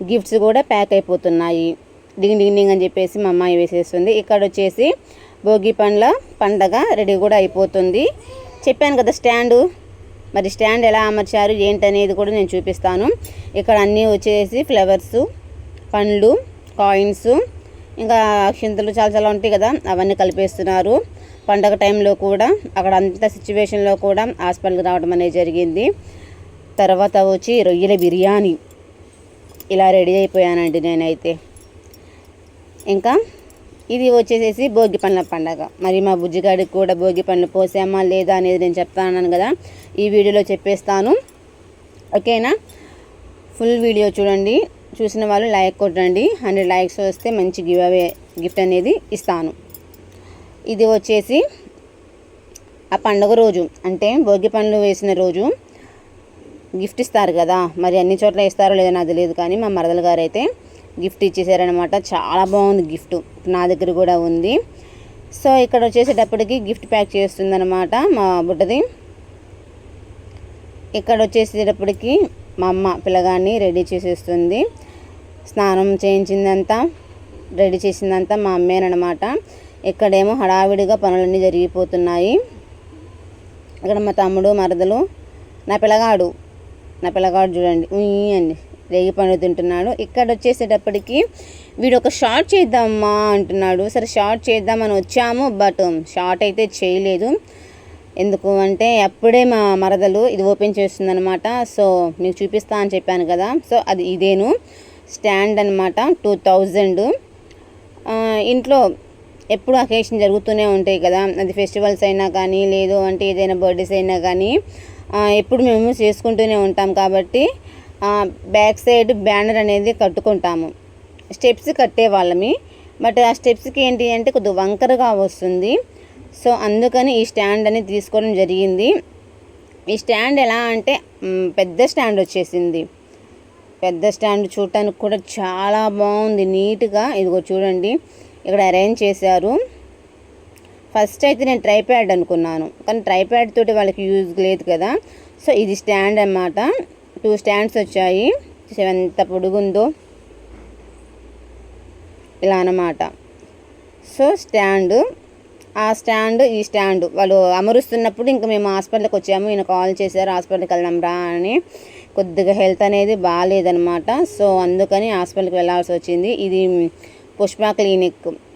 Gifts కూడా pack అయిపోతున్నాయి. డింగ్ డింగ్ డింగ్ అని చెప్పేసి మా అమ్మాయి వేసేస్తుంది. ఇక్కడ వచ్చేసి భోగి పండ్ల పండగ రెడీ కూడా అయిపోతుంది. చెప్పాను కదా స్టాండు. మరి స్టాండ్ ఎలా అమర్చారు ఏంటనేది కూడా నేను చూపిస్తాను. ఇక్కడ అన్నీ వచ్చేసి ఫ్లవర్స్ పండ్లు కాయిన్స్ ఇంకా అక్షింతలు చాలా చాలా ఉంటాయి కదా అవన్నీ కలిపేస్తున్నారు. పండగ టైంలో కూడా అక్కడ అంత సిచ్యువేషన్లో కూడా హాస్పిటల్కి రావడం అనేది జరిగింది. తర్వాత వచ్చి రొయ్యల బిర్యానీ. ఇలా రెడీ అయిపోయానండి నేనైతే. ఇంకా ఇది వచ్చేసేసి భోగి పండ్ల పండగ. మరి మా బుజ్జిగాడికి కూడా భోగి పండ్లు పోసామా లేదా అనేది నేను చెప్తాను కదా. ఈ వీడియోలో చెప్పేస్తాను. ఓకేనా? ఫుల్ వీడియో చూడండి. చూసిన వాళ్ళు లైక్ కొట్టండి. హండ్రెడ్ లైక్స్ వస్తే మంచి గివ్ అవే గిఫ్ట్ అనేది ఇస్తాను. ఇది వచ్చేసి ఆ పండుగ రోజు అంటే భోగి పండ్లు వేసిన రోజు గిఫ్ట్ ఇస్తారు కదా. మరి అన్ని చోట్ల ఇస్తారో లేదో నాకు తెలియదు కానీ మా మరదల గారు అయితే గిఫ్ట్ ఇచ్చేసారనమాట చాలా బాగుంది గిఫ్ట్. నా దగ్గర కూడా ఉంది. సో ఇక్కడ వచ్చేసేటప్పటికి గిఫ్ట్ ప్యాక్ చేస్తుందనమాట మా బుడ్డది. ఇక్కడ వచ్చేసేటప్పటికి మా అమ్మ పిల్లగాన్ని రెడీ చేసేస్తుంది. స్నానం చేయించిందంతా రెడీ చేసిందంతా మా అమ్మేనమాట ఇక్కడేమో హడావిడిగా పనులన్నీ జరిగిపోతున్నాయి. ఇక్కడ మా తమ్ముడు మరదలు నా పిల్లగాడు నా పిల్లగాడు చూడండి ఉయ్యి అండి. రేగి పండు తింటున్నాడు. ఇక్కడ వచ్చేసేటప్పటికి వీడు ఒక షార్ట్ చేద్దామా అంటున్నాడు. సరే షార్ట్ చేద్దామని వచ్చాము బట్ షార్ట్ అయితే చేయలేదు. ఎందుకు అంటే అప్పుడే మా మరదలు ఇది ఓపెన్ చేస్తుందనమాట సో మీకు చూపిస్తా అని చెప్పాను కదా. సో అది ఇదేను. స్టాండ్ అనమాట టూ థౌజండ్. ఇంట్లో ఎప్పుడు అకేషన్ జరుగుతూనే ఉంటాయి కదా. అది ఫెస్టివల్స్ అయినా కానీ లేదు అంటే ఏదైనా బర్త్డేస్ అయినా కానీ ఎప్పుడు మేము చేసుకుంటూనే ఉంటాం కాబట్టి బ్యాక్ సైడ్ బ్యానర్ అనేది కట్టుకుంటాము. స్టెప్స్ కట్టే వాళ్ళమి. బట్ ఆ స్టెప్స్కి ఏంటి అంటే కొద్దిగా వంకరగా వస్తుంది. సో అందుకని ఈ స్టాండ్ అనేది తీసుకోవడం జరిగింది. ఈ స్టాండ్ ఎలా అంటే పెద్ద స్టాండ్ వచ్చేసింది. పెద్ద స్టాండ్ చూడటానికి కూడా చాలా బాగుంది. నీట్గా ఇదిగో చూడండి. ఇక్కడ అరేంజ్ చేశారు. ఫస్ట్ అయితే నేను ట్రైప్యాడ్ అనుకున్నాను. కానీ ట్రైప్యాడ్ తోటి వాళ్ళకి యూజ్ లేదు కదా. సో ఇది స్టాండ్ అన్నమాట. టూ స్టాండ్స్ వచ్చాయి. ఎంత పొడుగుందో. ఇలా అన్నమాట. So stand. ఆ స్టాండ్ ఈ స్టాండ్. వాళ్ళు అమరుస్తున్నప్పుడు ఇంకా మేము హాస్పిటల్కి వచ్చాము. ఈయన కాల్ చేశారు హాస్పిటల్కి వెళ్దాం రా అని. కొద్దిగా హెల్త్ అనేది బాగాలేదనమాట సో అందుకని హాస్పిటల్కి వెళ్ళాల్సి వచ్చింది. ఇది పుష్ప క్లినిక్.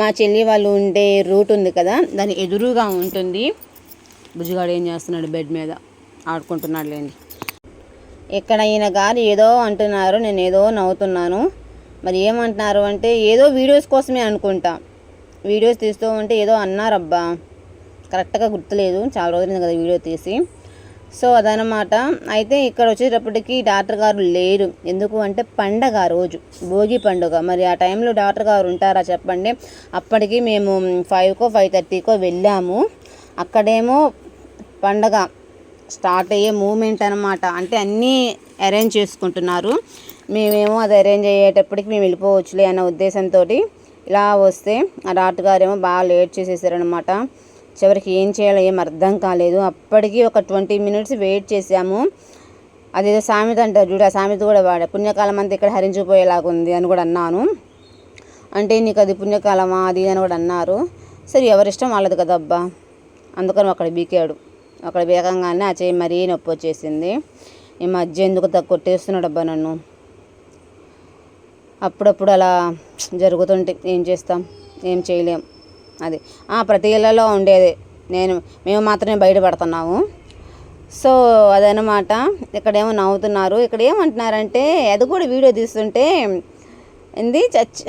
మా చెల్లి వాళ్ళు ఉండే రూట్ ఉంది కదా దాని ఎదురుగా ఉంటుంది. బుజ్జిగాడు ఏం చేస్తున్నాడు బెడ్ మీద? ఆడుకుంటున్నాడు లేండి ఇక్కడ ఈయన గారు ఏదో అంటున్నారు నేను ఏదో నవ్వుతున్నాను. మరి ఏమంటున్నారు అంటే ఏదో వీడియోస్ కోసమే అనుకుంటా. వీడియోస్ తీస్తూ ఉంటే ఏదో అన్నారబ్బా. కరెక్ట్గా గుర్తులేదు. చాలా రోజులైంది కదా వీడియో తీసి. సో అదనమాట అయితే ఇక్కడ వచ్చేటప్పటికి డాక్టర్ గారు లేరు. ఎందుకు అంటే పండగ రోజు. భోగి పండుగ. మరి ఆ టైంలో డాక్టర్ గారు ఉంటారా చెప్పండి. అప్పటికి మేము ఫైవ్కో ఫైవ్ థర్టీకో వెళ్ళాము. అక్కడేమో పండగ స్టార్ట్ అయ్యే మూమెంట్ అనమాట అంటే అన్నీ అరేంజ్ చేసుకుంటున్నారు. మేమేమో అది అరేంజ్ అయ్యేటప్పటికి మేము వెళ్ళిపోవచ్చులే అన్న ఉద్దేశంతో ఇలా వస్తే ఆ డాక్టర్ గారేమో బాగా లేట్ చేసేసారనమాట చివరికి ఏం చేయాలో ఏం అర్థం కాలేదు. అప్పటికి ఒక ట్వంటీ మినిట్స్ వెయిట్ చేసాము అదేదో సామెత అంటారు చూడు ఆ సామెత కూడా వాడ పుణ్యకాలం అంతా ఇక్కడ హరించిపోయేలాగా ఉంది అని కూడా అన్నాను. అంటే నీకు అది పుణ్యకాలమా అది అని కూడా అన్నారు. సరే ఎవరిష్టం వాళ్ళది కదా అబ్బా. అందుకని అక్కడ బీకాడు. అక్కడ బీకంగానే ఆ చేయి మరీ నొప్పి వచ్చేసింది. ఈ మధ్య ఎందుకు తక్కువ కొట్టేస్తున్నాడు అబ్బా నన్ను. అప్పుడప్పుడు అలా జరుగుతుంటే ఏం చేస్తాం? ఏం చేయలేం. అది. ప్రతి ఇళ్ళలో ఉండేది. నేను మేము మాత్రమే బయటపడుతున్నాము సో అదనమాట ఇక్కడేమో నవ్వుతున్నారు. ఇక్కడ ఏమంటున్నారంటే అది కూడా వీడియో తీస్తుంటే ఏంది? చచ్చి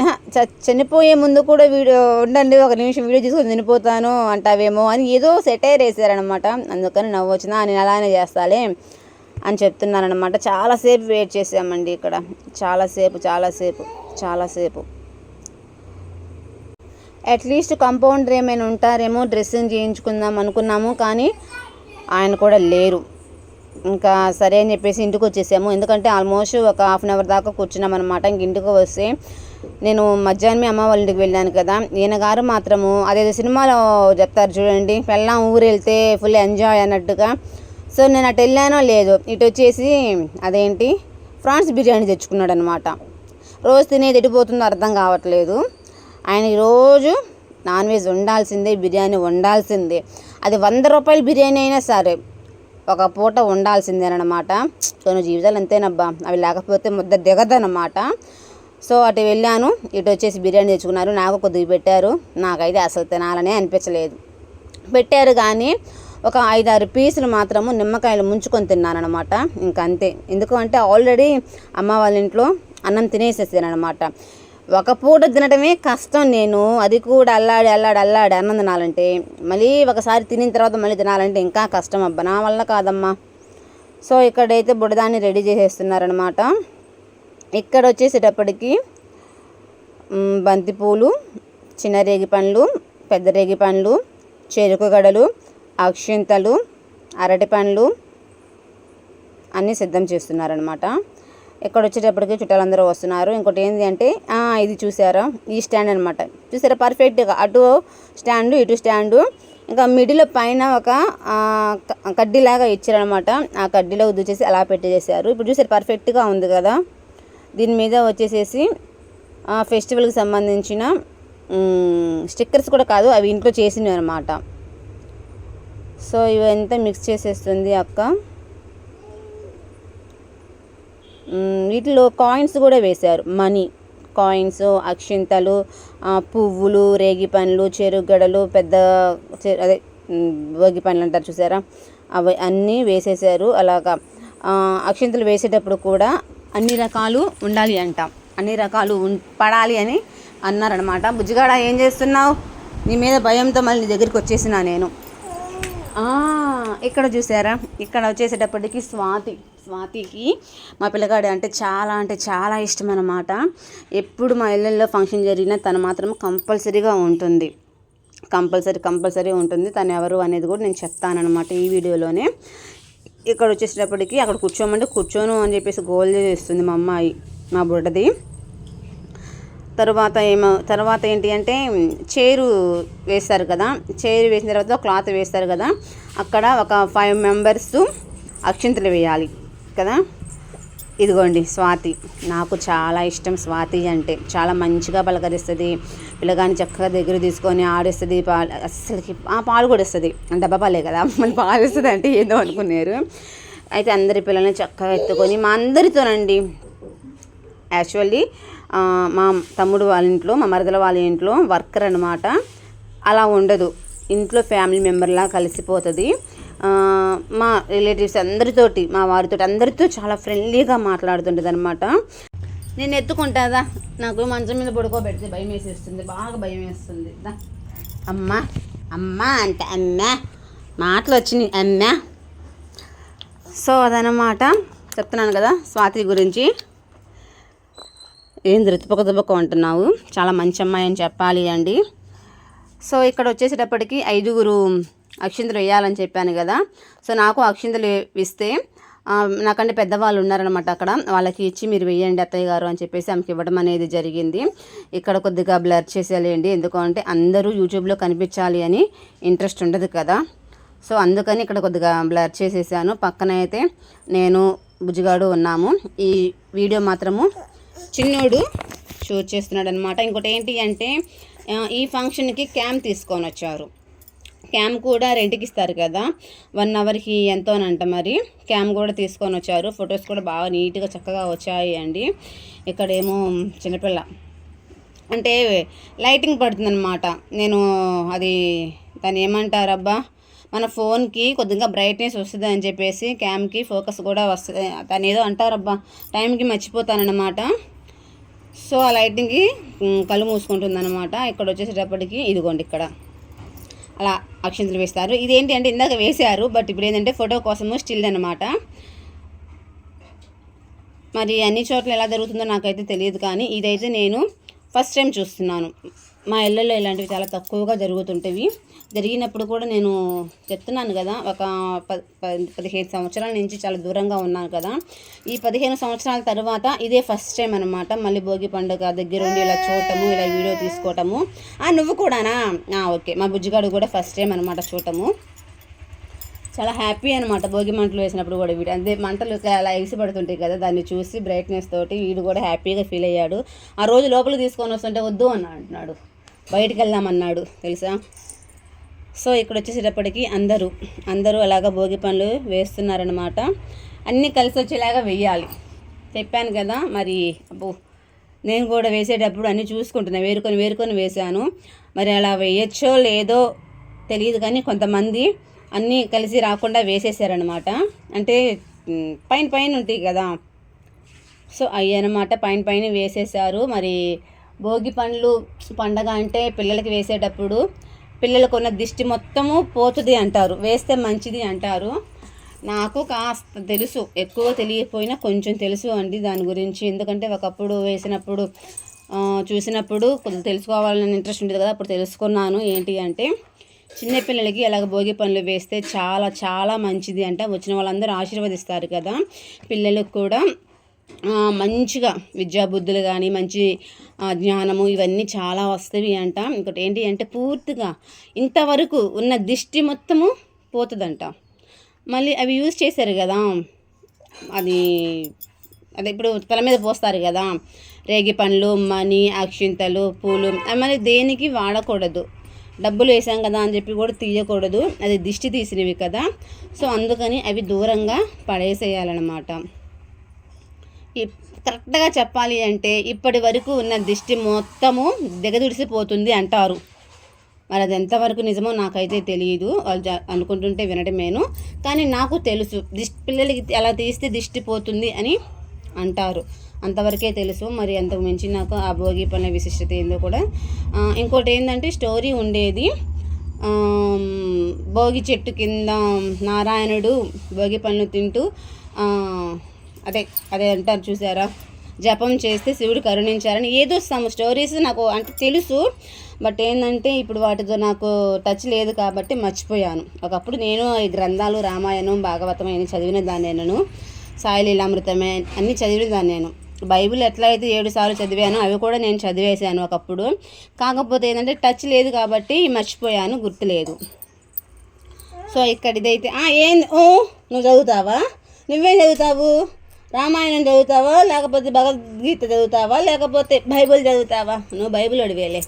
చనిపోయే ముందు కూడా వీడియో ఉండండి ఒక నిమిషం వీడియో తీసుకొని చనిపోతాను అంటావేమో అని ఏదో సెటైర్ వేసారనమాట అందుకని నవ్వు వచ్చినా నేను అలానే చేస్తాలే అని చెప్తున్నారనమాట చాలాసేపు వెయిట్ చేసామండి ఇక్కడ. చాలాసేపు చాలాసేపు చాలాసేపు అట్లీస్ట్ కంపౌండర్ ఏమైనా ఉంటారేమో డ్రెస్సింగ్ చేయించుకుందాం అనుకున్నాము కానీ ఆయన కూడా లేరు. ఇంకా సరే అని చెప్పేసి ఇంటికి వచ్చేసాము. ఎందుకంటే ఆల్మోస్ట్ ఒక హాఫ్ అన్ అవర్ దాకా కూర్చున్నాం అనమాట ఇంక ఇంటికి వస్తే నేను మధ్యాహ్నం అమ్మ వాళ్ళ ఇంటికి వెళ్ళాను కదా. ఈయన గారు మాత్రము అదేదో సినిమాలో చెప్తారు చూడండి పెళ్ళాం ఊరు వెళ్తే ఫుల్ ఎంజాయ్ అన్నట్టుగా. సో నేను అటు వెళ్ళానో లేదు ఇటు వచ్చేసి అదేంటి ప్రాన్స్ బిర్యానీ తెచ్చుకున్నాడు అనమాట రోజు తినేది ఎడిపోతుందో అర్థం కావట్లేదు. ఆయన రోజు నాన్ వెజ్ వండాల్సిందే బిర్యానీ వండాల్సిందే. అది వంద రూపాయల బిర్యానీ అయినా సరే ఒక పూట ఉండాల్సిందేనమాట కొన్ని జీవితాలు అంతేనబ్బా. అవి లేకపోతే ముద్ద దిగదనమాట సో అటు వెళ్ళాను. ఇటు వచ్చేసి బిర్యానీ తెచ్చుకున్నారు. నాకు కొద్దిగా పెట్టారు. నాకైతే అసలు తినాలనే అనిపించలేదు. పెట్టారు కానీ ఒక ఐదారు పీసులు మాత్రము నిమ్మకాయలు ముంచుకొని తిన్నానమాట ఇంకంతే. అంతే ఎందుకు అంటే ఆల్రెడీ అమ్మ వాళ్ళ ఇంట్లో అన్నం తినేసేసానమాట ఒక పూట తినడమే కష్టం నేను. అది కూడా అల్లాడి అల్లాడి అల్లాడి అన్నం తినాలంటే మళ్ళీ ఒకసారి తినిన తర్వాత మళ్ళీ తినాలంటే ఇంకా కష్టం అబ్బా. నా వల్ల కాదమ్మా. సో ఇక్కడైతే బుడదాన్ని రెడీ చేసేస్తున్నారనమాట ఇక్కడ వచ్చేసేటప్పటికి బంతిపూలు చిన్న రేగి పండ్లు పెద్ద రేగి పండ్లు చెరుకు గడలు అక్షింతలు అరటి పండ్లు అన్నీ సిద్ధం చేస్తున్నారనమాట ఇక్కడ వచ్చేటప్పటికి చుట్టాలందరూ వస్తున్నారు. ఇంకోటి ఏంటి అంటే ఇది చూసారా? ఈ స్టాండ్ అనమాట చూసారా? పర్ఫెక్ట్గా అటు స్టాండు ఇటు స్టాండు. ఇంకా మిడిల్ పైన ఒక కడ్డీలాగా ఇచ్చారనమాట ఆ కడ్డీలో ఉద్దేశేసి అలా పెట్టేసారు ఇప్పుడు చూసారు పర్ఫెక్ట్గా ఉంది కదా? దీని మీద వచ్చేసేసి ఫెస్టివల్కి సంబంధించిన స్టిక్కర్స్ కూడా కాదు అవి ఇంట్లో చేసినవి అనమాట సో ఇవంతా మిక్స్ చేసేస్తుంది అక్క మ్, వీటిలో కాయిన్స్ కూడా వేశారు. మనీ కాయిన్స్ అక్షింతలు పువ్వులు రేగి పండ్లు చెరుగడలు పెద్ద చె- అదే భోగి పండ్లు అంటారు చూసారా? అవి అన్నీ వేసేసారు అలాగా అక్షింతలు వేసేటప్పుడు కూడా అన్ని రకాలు ఉండాలి అంట. అన్ని రకాలు పడాలి అని అన్నారనమాట బుజ్జిగాడ ఏం చేస్తున్నావు? నీ మీద భయంతో మళ్ళీ నీ దగ్గరికి వచ్చేసిన నేను. ఇక్కడ చూసారా? ఇక్కడ వచ్చేసేటప్పటికి స్వాతి. స్వాతికి మా పిల్లగాడు అంటే చాలా అంటే చాలా ఇష్టం అనమాట ఎప్పుడు మా ఇళ్ళల్లో ఫంక్షన్ జరిగినా తను మాత్రం కంపల్సరీగా ఉంటుంది. కంపల్సరీ కంపల్సరీ ఉంటుంది. తను ఎవరు అనేది కూడా నేను చెప్తానమాట ఈ వీడియోలోనే. ఇక్కడ వచ్చేసేటప్పటికి అక్కడ కూర్చోమంటే కూర్చోను అని చెప్పేసి గోల్ చేస్తుంది మా అమ్మాయి మా బుడ్డది. తర్వాత ఏమో తర్వాత ఏంటి అంటే చైరు వేస్తారు కదా. చైరు వేసిన తర్వాత క్లాత్ వేస్తారు కదా. అక్కడ ఒక ఫైవ్ మెంబర్స్ అక్షింతలు వేయాలి. కదా? ఇదిగోండి స్వాతి. నాకు చాలా ఇష్టం స్వాతి అంటే. చాలా మంచిగా పలకరిస్తుంది. పిల్లగాని చక్కగా దగ్గర తీసుకొని ఆడిస్తుంది. పాలు అస్సలకి ఆ పాలు కూడా ఇస్తుంది. డబ్బా పాలే కదా? మళ్ళీ పాలు ఇస్తుంది అంటే ఏదో అనుకున్నారు. అయితే అందరి పిల్లల్ని చక్కగా ఎత్తుకొని మా అందరితోనండి. యాక్చువల్లీ మా తమ్ముడు వాళ్ళ ఇంట్లో మా మరదల వాళ్ళ ఇంట్లో వర్కర్ అనమాట అలా ఉండదు. ఇంట్లో ఫ్యామిలీ మెంబర్లా కలిసిపోతుంది. మా రిలేటివ్స్ అందరితోటి మా వారితో అందరితో చాలా ఫ్రెండ్లీగా మాట్లాడుతుంటుంది అనమాట నేను ఎత్తుకుంటాదా? నాకు మంచం మీద పడుకోబెడితే భయం వేసేస్తుంది బాగా భయం వేస్తుంది అమ్మ అమ్మా అమ్మా అంటే అమ్మా మాటలు వచ్చినాయి అమ్మా. సో అదనమాట చెప్తున్నాను కదా స్వాతి గురించి. ఏం దుప్పక దుప్పక అంటున్నావు? చాలా మంచి అమ్మాయి అని చెప్పాలి అండి. సో ఇక్కడ వచ్చేసేటప్పటికి ఐదుగురు అక్షింతలు వేయాలని చెప్పాను కదా. సో నాకు అక్షింతలు ఇస్తే నాకంటే పెద్దవాళ్ళు ఉన్నారనమాట అక్కడ. వాళ్ళకి ఇచ్చి మీరు వేయండి అత్తయ్య గారు అని చెప్పేసి ఆమెకి ఇవ్వడం అనేది జరిగింది. ఇక్కడ కొద్దిగా బ్లర్ చేసేయాలండి. ఎందుకంటే అందరూ యూట్యూబ్లో కనిపించాలి అని ఇంట్రెస్ట్ ఉండదు కదా. సో అందుకని ఇక్కడ కొద్దిగా బ్లర్ చేసేసాను. పక్కన అయితే నేను బుజ్జిగాడు ఉన్నాము. ఈ వీడియో మాత్రము చిన్నోడు షూట్ చేస్తున్నాడు అనమాట ఇంకోటి ఏంటి అంటే ఈ ఫంక్షన్కి క్యామ్ తీసుకొని వచ్చారు. క్యామ్ కూడా రెంట్కి ఇస్తారు కదా. వన్ అవర్కి ఎంతో అని అంట మరి. క్యామ్ కూడా తీసుకొని వచ్చారు. ఫొటోస్ కూడా బాగా నీట్గా చక్కగా వచ్చాయి అండి. ఇక్కడేమో చిన్నపిల్ల. అంటే లైటింగ్ పడుతుందన్నమాట. నేను అది దాన్ని ఏమంటారబ్బా మన ఫోన్కి కొద్దిగా బ్రైట్నెస్ వస్తుంది అని చెప్పేసి క్యామ్కి ఫోకస్ కూడా వస్తుంది దాని ఏదో అంటారబ్బా టైంకి మర్చిపోతానన్నమాట. సో ఆ లైటింగ్కి కళ్ళు మూసుకుంటుంది అనమాట ఇక్కడ వచ్చేసేటప్పటికి ఇదిగోండి ఇక్కడ. అలా అక్షంతలు వేస్తారు. ఇదేంటి అంటే ఇందాక వేశారు బట్ ఇప్పుడు ఏంటంటే ఫోటో కోసము స్టిల్ అనమాట మరి అన్ని చోట్ల ఎలా జరుగుతుందో నాకైతే తెలియదు కానీ ఇదైతే నేను ఫస్ట్ టైం చూస్తున్నాను. మా ఇళ్ళల్లో ఇలాంటివి చాలా తక్కువగా జరుగుతుంటవి. జరిగినప్పుడు కూడా నేను చెప్తున్నాను కదా ఒక పదిహేను సంవత్సరాల నుంచి చాలా దూరంగా ఉన్నాను కదా. ఈ పదిహేను సంవత్సరాల తర్వాత ఇదే ఫస్ట్ టైం అనమాట మళ్ళీ భోగి పండుగ దగ్గరుండి ఇలా చూడటము ఇలా వీడియో తీసుకోవటము. ఆ, నువ్వు కూడానా? ఓకే. మా బుజ్జిగాడు కూడా ఫస్ట్ టైం అనమాట చూడటము. చాలా హ్యాపీ అనమాట భోగి మంటలు వేసినప్పుడు కూడా వీడు. అదే మంటలు అలా ఎగిసి పడుతుంటాయి కదా దాన్ని చూసి బ్రైట్నెస్ తోటి వీడు కూడా హ్యాపీగా ఫీల్ అయ్యాడు. ఆ రోజు లోపలికి తీసుకొని వస్తుంటే వద్దు అని అంటున్నాడు. బయటికి వెళ్దామన్నాడు తెలుసా? సో ఇక్కడ వచ్చేసేటప్పటికి అందరూ అందరూ అలాగా భోగి పనులు వేస్తున్నారనమాట అన్నీ కలిసి వచ్చేలాగా వెయ్యాలి. చెప్పాను కదా మరి అబ్బో నేను కూడా వేసేటప్పుడు అన్నీ చూసుకుంటున్నాను వేరుకొని వేరుకొని వేశాను. మరి అలా వేయచ్చో లేదో తెలియదు కానీ కొంతమంది అన్నీ కలిసి రాకుండా వేసేసారనమాట అంటే పైన పైన ఉంటాయి కదా. సో అవి పైన పైన వేసేసారు మరి భోగి పండ్లు పండగ అంటే పిల్లలకి వేసేటప్పుడు పిల్లలకు ఉన్న దిష్టి మొత్తము పోతుంది అంటారు వేస్తే మంచిది అంటారు. నాకు కాస్త తెలుసు ఎక్కువ తెలియకపోయినా కొంచెం తెలుసు అండి దాని గురించి. ఎందుకంటే ఒకప్పుడు వేసినప్పుడు చూసినప్పుడు కొంచెం తెలుసుకోవాలని ఇంట్రెస్ట్ ఉండేది కదా అప్పుడు తెలుసుకున్నాను ఏంటి అంటే చిన్నపిల్లలకి అలాగ భోగి పనులు వేస్తే చాలా చాలా మంచిది అంట. వచ్చిన వాళ్ళందరూ ఆశీర్వదిస్తారు కదా పిల్లలకు కూడా. మంచిగా విద్యాబుద్ధులు కానీ మంచి జ్ఞానము ఇవన్నీ చాలా వస్తాయి అంట. ఇంకోటి ఏంటి అంటే పూర్తిగా ఇంతవరకు ఉన్న దిష్టి మొత్తము పోతుందంట. మళ్ళీ అవి యూజ్ చేశారు కదా. అది అదే ఇప్పుడు తల మీద పోస్తారు కదా. రేగి పండ్లు మనీ అక్షింతలు పూలు మళ్ళీ దేనికి వాడకూడదు. డబ్బులు వేసాం కదా అని చెప్పి కూడా తీయకూడదు. అది దిష్టి తీసినవి కదా. సో అందుకని అవి దూరంగా పడేసేయాలన్నమాట. కరెక్ట్గా చెప్పాలి అంటే ఇప్పటి వరకు ఉన్న దిష్టి మొత్తము దిగదుడిసిపోతుంది అంటారు. మరి అది ఎంతవరకు నిజమో నాకైతే తెలియదు వాళ్ళు అనుకుంటుంటే వినడమేను. కానీ నాకు తెలుసు. దిష్టి పిల్లలకి అలా తీస్తే దిష్టి పోతుంది అని అంటారు. అంతవరకే తెలుసు. మరి అంతకు మించి నాకు ఆ భోగి పనుల విశిష్టత ఏందో కూడా. ఇంకోటి ఏంటంటే స్టోరీ ఉండేది. భోగి చెట్టు కింద నారాయణుడు భోగి పనులు తింటూ అదే అదే అంటారు చూసారా? జపం చేస్తే శివుడు కరుణించారని ఏదో సమ్ స్టోరీస్ నాకు అంటే తెలుసు. బట్ ఏంటంటే ఇప్పుడు వాటితో నాకు టచ్ లేదు కాబట్టి మర్చిపోయాను. ఒకప్పుడు నేను ఈ గ్రంథాలు రామాయణం భాగవతం అని చదివిన దాన్ని నేను సాయిలీలామృతమే అన్నీ చదివిన దాన్ని నేను బైబిల్ ఎట్లా అయితే ఏడు సార్లు చదివాను అవి కూడా నేను చదివేశాను ఒకప్పుడు. కాకపోతే ఏంటంటే టచ్ లేదు కాబట్టి మర్చిపోయాను గుర్తులేదు సో ఇక్కడ ఇదైతే ఏం ఓ నువ్వు చదువుతావా? నువ్వేం చదువుతావు? రామాయణం చదువుతావా? లేకపోతే భగవద్గీత చదువుతావా? లేకపోతే బైబిల్ చదువుతావా? నువ్వు బైబిల్ అడివేలే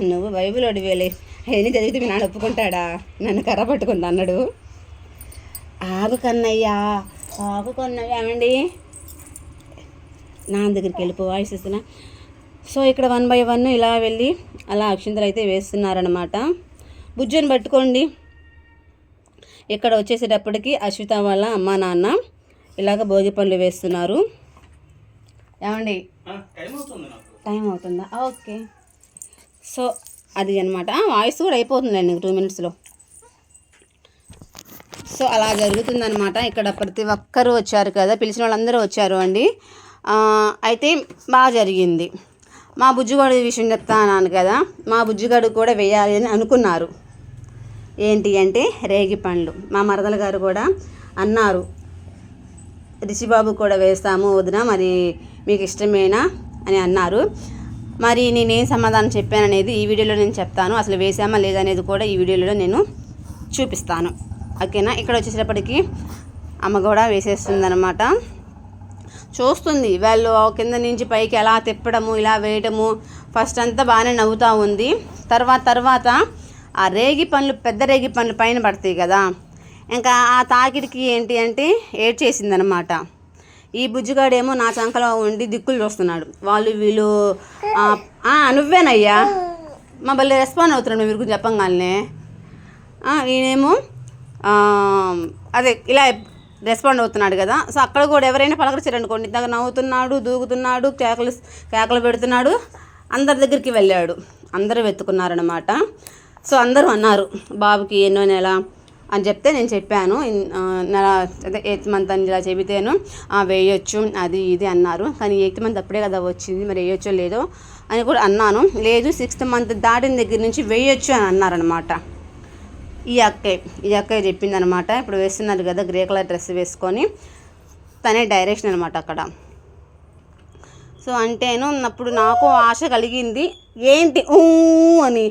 నువ్వు బైబిల్ అడివేలే అవన్నీ చదివితే మీ నాన్న ఒప్పుకుంటాడా? నన్ను కర్ర పట్టుకుంది అన్నాడు. ఆగు కన్నయ్యా. ఆగు కన్నయ్య. ఏమండి? నాన్న దగ్గరికి వెళ్ళిపోవా ఇస్తున్న ఇస్తున్నా. సో ఇక్కడ వన్ బై వన్ ఇలా వెళ్ళి అలా అక్షింతలు అయితే వేస్తున్నారనమాట బుజ్జుని పట్టుకోండి. ఇక్కడ వచ్చేసేటప్పటికి అశ్విత వాళ్ళ అమ్మ నాన్న. ఇలాగ భోగి పనులు వేస్తున్నారు. ఏమండి? టైం అవుతుంది ఓకే. సో అది అనమాట వాయిస్ కూడా అయిపోతుందండి టూ మినిట్స్లో సో అలా జరుగుతుందనమాట ఇక్కడ ప్రతి ఒక్కరూ వచ్చారు కదా పిలిచిన వాళ్ళందరూ వచ్చారు అండి. అయితే బాగా జరిగింది. మా బుజ్జిగాడు విషయం చెప్తాను కదా మా బుజ్జిగాడు కూడా వేయాలి అని అనుకున్నారు. ఏంటి అంటే రేగి పండ్లు. మా మరదల గారు కూడా అన్నారు. రిషిబాబు కూడా వేస్తాము వదిన మరి మీకు ఇష్టమేనా అని అన్నారు. మరి నేనేం సమాధానం చెప్పాననేది ఈ వీడియోలో నేను చెప్తాను. అసలు వేసామా లేదా అనేది కూడా ఈ వీడియోలో నేను చూపిస్తాను. ఓకేనా? ఇక్కడ వచ్చేసేటప్పటికి అమ్మ కూడా వేసేస్తుందనమాట చూస్తుంది. వాళ్ళు కింద నుంచి పైకి ఎలా తిప్పడము ఇలా వేయటము ఫస్ట్ అంతా బాగానే నవ్వుతూ ఉంది. తర్వాత తర్వాత ఆ రేగి పండ్లు పెద్ద రేగి పండ్లు పైన పడతాయి కదా. ఇంకా ఆ తాకిడికి ఏంటి అంటే ఏడ్ చేసిందనమాట ఈ బుజ్జిగాడేమో నా చంకలో ఉండి దిక్కులు చూస్తున్నాడు. వాళ్ళు వీళ్ళు నువ్వేనయ్యా? మా భలే రెస్పాండ్ అవుతున్నాడు మీరు గురించి చెప్పంగానే ఈయనేమో అదే ఇలా రెస్పాండ్ అవుతున్నాడు కదా. సో అక్కడ కూడా ఎవరైనా పలకరించారనుకోండి అనుకోండి నవ్వుతున్నాడు దూకుతున్నాడు కేకలు కేకలు పెడుతున్నాడు అందరి దగ్గరికి వెళ్ళాడు. అందరూ వెతుకున్నారనమాట. సో అందరూ అన్నారు బాబుకి ఎన్నో నెల అని చెప్తే నేను చెప్పాను. నా అదే ఎయిత్ మంత్ అని ఇలా చెబితేను వేయొచ్చు అది ఇది అన్నారు. కానీ ఎయిత్ మంత్ అప్పుడే కదా వచ్చింది మరి వేయొచ్చో లేదో అని కూడా అన్నాను. లేదు సిక్స్త్ మంత్ దాటిన దగ్గర నుంచి వేయొచ్చు అని అన్నారనమాట ఈ అక్కయ్య ఈ అక్కయ్య చెప్పింది అనమాట ఇప్పుడు వేస్తున్నారు కదా గ్రే కలర్ డ్రెస్ వేసుకొని తనే డైరెక్షన్ అనమాట అక్కడ. సో అంటేను అప్పుడు నాకు ఆశ కలిగింది ఏంటి ఊ అని.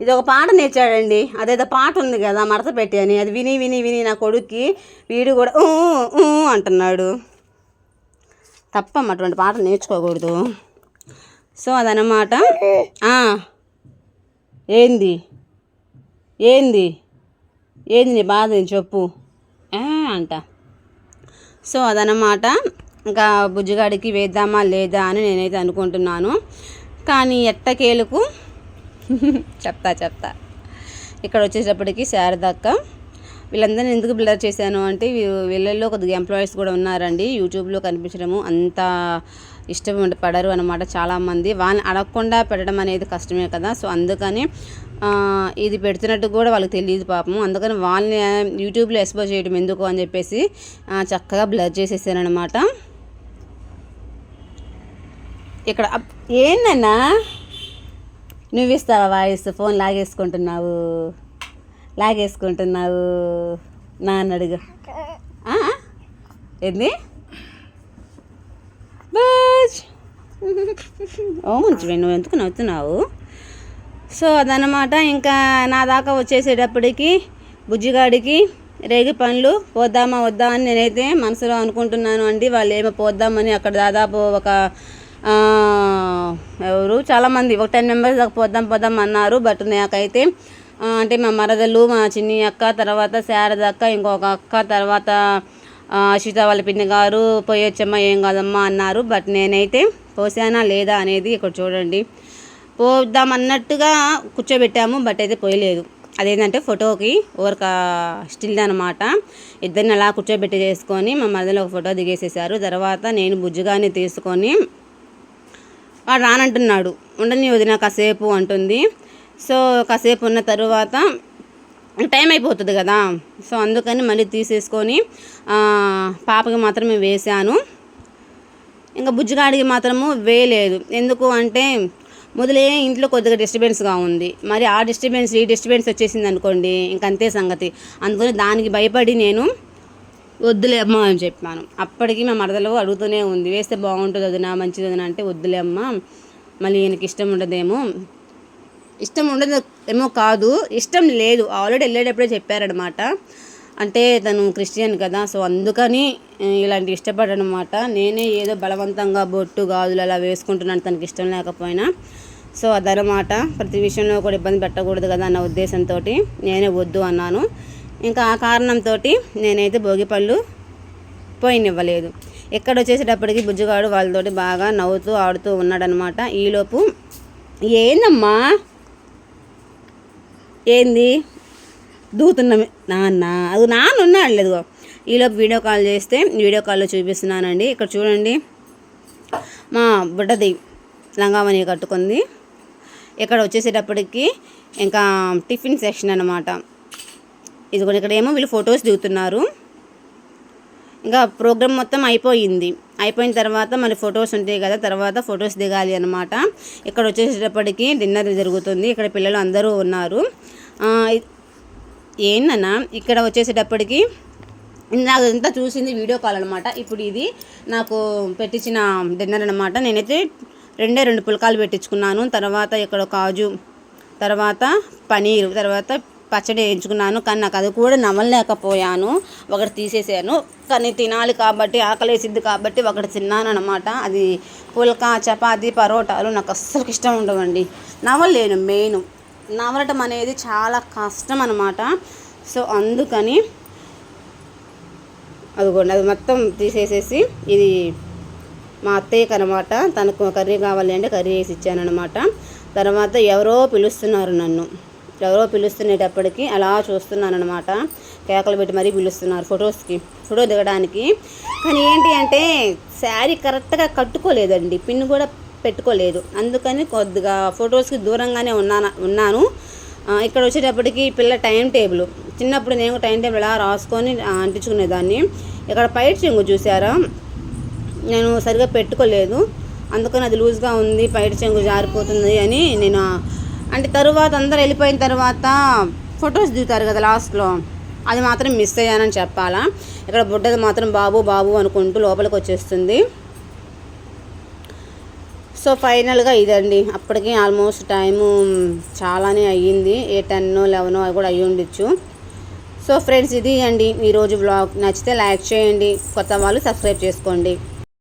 ఇది ఒక పాట నేర్చాడండి. అదేదో పాట ఉంది కదా మడత పెట్టి అని. అది విని విని విని నా కొడుక్కి వీడు కూడా ఊ అంటున్నాడు. తప్పమ్మ అటువంటి పాట నేర్చుకోకూడదు. సో అదనమాట ఏంది? ఏంది? ఏంది నీ బాధ? నేను చెప్పు. అంట. సో అదనమాట ఇంకా బుజ్జిగాడికి వేద్దామా లేదా అని నేనైతే అనుకుంటున్నాను. కానీ ఎట్టకేలకు చెప్తా చెప్తా. ఇక్కడ వచ్చేటప్పటికి శారదక్క వీళ్ళందరినీ ఎందుకు బ్లర్ చేశాను అంటే వీళ్ళల్లో కొద్దిగా ఎంప్లాయీస్ కూడా ఉన్నారండి. యూట్యూబ్లో కనిపించడము అంత ఇష్టం పడరు అనమాట చాలామంది. వాళ్ళని అడగకుండా పెట్టడం అనేది కష్టమే కదా. సో అందుకని ఇది పెడుతున్నట్టు కూడా వాళ్ళకి తెలియదు పాపం అందుకని వాళ్ళని యూట్యూబ్లో ఎక్స్పోజ్ చేయడం ఎందుకు అని చెప్పేసి చక్కగా బ్లర్ చేసేసానమాట ఇక్కడ ఏంటన్నా ఏందన్నా? నువ్వు ఇస్తావా వాయిస్? ఫోన్ లాగేసుకుంటున్నావు. లాగేసుకుంటున్నావు. నాన్న అడుగు. ఏంది? బజ్. ఓ మంచి నువ్వు ఎందుకు నవ్వుతున్నావు? సో అదనమాట ఇంకా నా దాకా వచ్చేసేటప్పటికి బుజ్జిగాడికి రేగి పండ్లు పోద్దామా వద్దా అని నేనైతే మనసులో అనుకుంటున్నాను అండి. వాళ్ళు ఏమో పోద్దామని అక్కడ దాదాపు ఒక ఎవరు? చాలామంది. ఒక టెన్ మెంబర్స్ దాకా పోద్దాం పోద్దాం అన్నారు. బట్ నాకైతే అంటే మా మరదలు మా చిన్ని అక్క తర్వాత శారద అక్క ఇంకొక అక్క తర్వాత అశ్విత వాళ్ళ పిన్ని గారు పోయొచ్చమ్మా ఏం కాదమ్మా అన్నారు. బట్ నేనైతే పోసానా లేదా అనేది ఇక్కడ చూడండి. పోద్దాం అన్నట్టుగా కూర్చోబెట్టాము బట్ అయితే పోయలేదు. అదేంటంటే ఫోటోకి ఓరక స్టిల్ అనమాట ఇద్దరిని అలా కూర్చోబెట్టి చేసుకొని మా మరదలో ఒక ఫోటో దిగేసేసారు. తర్వాత నేను బుజ్జుగానే తీసుకొని వాడు రానంటున్నాడు. ఉండని వదిన కాసేపు అంటుంది. సో కాసేపు ఉన్న తర్వాత టైం అయిపోతుంది కదా. సో అందుకని మళ్ళీ తీసేసుకొని పాపకి మాత్రమే వేశాను. ఇంకా బుజ్జిగాడికి మాత్రము వేయలేదు. ఎందుకు అంటే మొదలే ఇంట్లో కొద్దిగా డిస్టర్బెన్స్గా ఉంది. మరి ఆ డిస్టర్బెన్స్ ఈ డిస్టర్బెన్స్ వచ్చేసింది అనుకోండి ఇంక అంతే సంగతి. అందుకని దానికి భయపడి నేను వద్దులే అమ్మ అని చెప్పాను. అప్పటికి మా మరదలు అడుగుతూనే ఉంది వేస్తే బాగుంటుంది వదినా మంచిది వదినా అంటే వద్దులే అమ్మ మళ్ళీ ఈయనకి ఇష్టం ఉండదేమో. ఇష్టం ఉండదు ఏమో కాదు ఇష్టం లేదు ఆల్రెడీ వెళ్ళేటప్పుడే చెప్పారనమాట అంటే తను క్రిస్టియన్ కదా సో అందుకని ఇలాంటి ఇలాంటి ఇష్టపడనమాట. నేనే ఏదో బలవంతంగా బొట్టు గాజులు అలా వేసుకుంటున్నాను తనకి ఇష్టం లేకపోయినా. సో అదనమాట ప్రతి విషయంలో కూడా ఇబ్బంది పెట్టకూడదు కదా అన్న ఉద్దేశంతో నేనే వద్దు అన్నాను. ఇంకా ఆ కారణంతో నేనైతే భోగిపళ్ళు పోయినివ్వలేదు. ఎక్కడ వచ్చేసేటప్పటికి బుజ్జిగాడు వాళ్ళతోటి బాగా నవ్వుతూ ఆడుతూ ఉన్నాడనమాట. ఈలోపు ఏందమ్మా? ఏంది? దూతున్న నాన్న. అది నాన్న ఉన్నాడు లేదుగో. ఈలోపు వీడియో కాల్ చేస్తే వీడియో కాల్లో చూపిస్తున్నానండి. ఇక్కడ చూడండి. మా బుడ్డది లంగామణి కట్టుకుంది. ఇక్కడ వచ్చేసేటప్పటికి ఇంకా టిఫిన్ సెక్షన్ అనమాట ఇదిగో ఇక్కడ ఏమో వీళ్ళు ఫొటోస్ దిగుతున్నారు. ఇంకా ప్రోగ్రామ్ మొత్తం అయిపోయింది. అయిపోయిన తర్వాత మళ్ళీ ఫొటోస్ ఉంటాయి కదా తర్వాత ఫొటోస్ దిగాలి అనమాట ఇక్కడ వచ్చేసేటప్పటికి డిన్నర్ జరుగుతుంది. ఇక్కడ పిల్లలు అందరూ ఉన్నారు. ఏందన్నా ఇక్కడ వచ్చేసేటప్పటికి నాకు ఇంత చూసింది వీడియో కాల్ అనమాట ఇప్పుడు ఇది నాకు పెట్టించిన డిన్నర్ అనమాట నేనైతే రెండే రెండు పుల్కాలు పెట్టించుకున్నాను. తర్వాత ఇక్కడ కాజు తర్వాత పనీరు తర్వాత పచ్చడి వేయించుకున్నాను కానీ నాకు అది కూడా నమ్మలేకపోయాను ఒకటి తీసేసాను. కానీ తినాలి కాబట్టి ఆకలేసిద్ది కాబట్టి ఒకటి తిన్నాను అనమాట అది పుల్కా చపాతీ పరోటాలు నాకు అస్సలు ఇష్టం ఉండవండి. నవలేను మెయిన్. నవలటం అనేది చాలా కష్టం అనమాట సో అందుకని అదిగోండి అది మొత్తం తీసేసేసి ఇది మా అత్తయ్యకి అనమాట తనకు కర్రీ కావాలి అంటే కర్రీ వేసి ఇచ్చానమాట తర్వాత ఎవరో పిలుస్తున్నారు నన్ను. ఎవరో పిలుస్తునేటప్పటికి అలా చూస్తున్నాను అనమాట కేకలు పెట్టి మరీ పిలుస్తున్నారు ఫొటోస్కి. ఫోటో దిగడానికి. కానీ ఏంటి అంటే శారీ కరెక్ట్గా కట్టుకోలేదండి. పిన్ కూడా పెట్టుకోలేదు. అందుకని కొద్దిగా ఫొటోస్కి దూరంగానే ఉన్నాను ఉన్నాను. ఇక్కడ వచ్చేటప్పటికి పిల్ల టైం టేబుల్. చిన్నప్పుడు నేను టైం టేబుల్ అలా రాసుకొని అంటించుకునేదాన్ని. ఇక్కడ పైట్ చెంగు చూసారా? నేను సరిగా పెట్టుకోలేదు. అందుకని అది లూజ్గా ఉంది పైట చెంగు జారిపోతుంది అని నేను అంటే తరువాత అందరు వెళ్ళిపోయిన తర్వాత ఫొటోస్ దిగుతారు కదా లాస్ట్లో. అది మాత్రం మిస్ అయ్యానని చెప్పాలా. ఇక్కడ బుడ్డది మాత్రం బాబు బాబు అనుకుంటూ లోపలికి వచ్చేస్తుంది. సో ఫైనల్గా ఇదండి. అప్పటికి ఆల్మోస్ట్ టైము చాలానే అయ్యింది. ఏ టెన్నో లెవెనో అవి కూడా అయ్యి ఉండొచ్చు. సో ఫ్రెండ్స్ ఇది అండి. ఈరోజు బ్లాగ్. నచ్చితే లైక్ చేయండి. కొత్త వాళ్ళు సబ్స్క్రైబ్ చేసుకోండి.